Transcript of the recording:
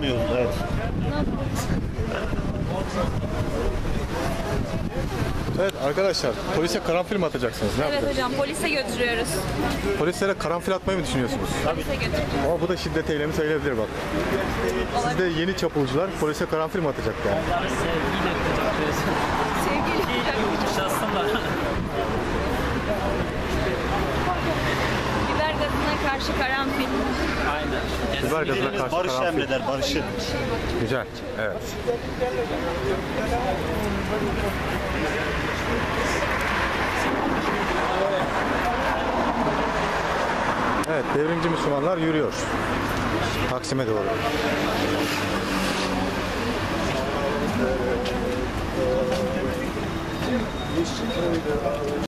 Almıyoruz evet. Evet arkadaşlar polise karanfil mi atacaksınız? Ne Evet yapacağız? hocam polise götürüyoruz. Polislere karanfil atmayı mı düşünüyorsunuz? Polise götürüyoruz. Ama bu da şiddet eylemi sayılabilir bak. Siz de yeni çapulcular polise karanfil mi atacak yani? Sevgiyle kucaklayacağız. Karşı karanfil. Aynen. Biber gazına karşı Barış karanfil. emreder, barışı. Güzel. Evet. Evet, devrimci Müslümanlar yürüyor. Taksim'e doğru.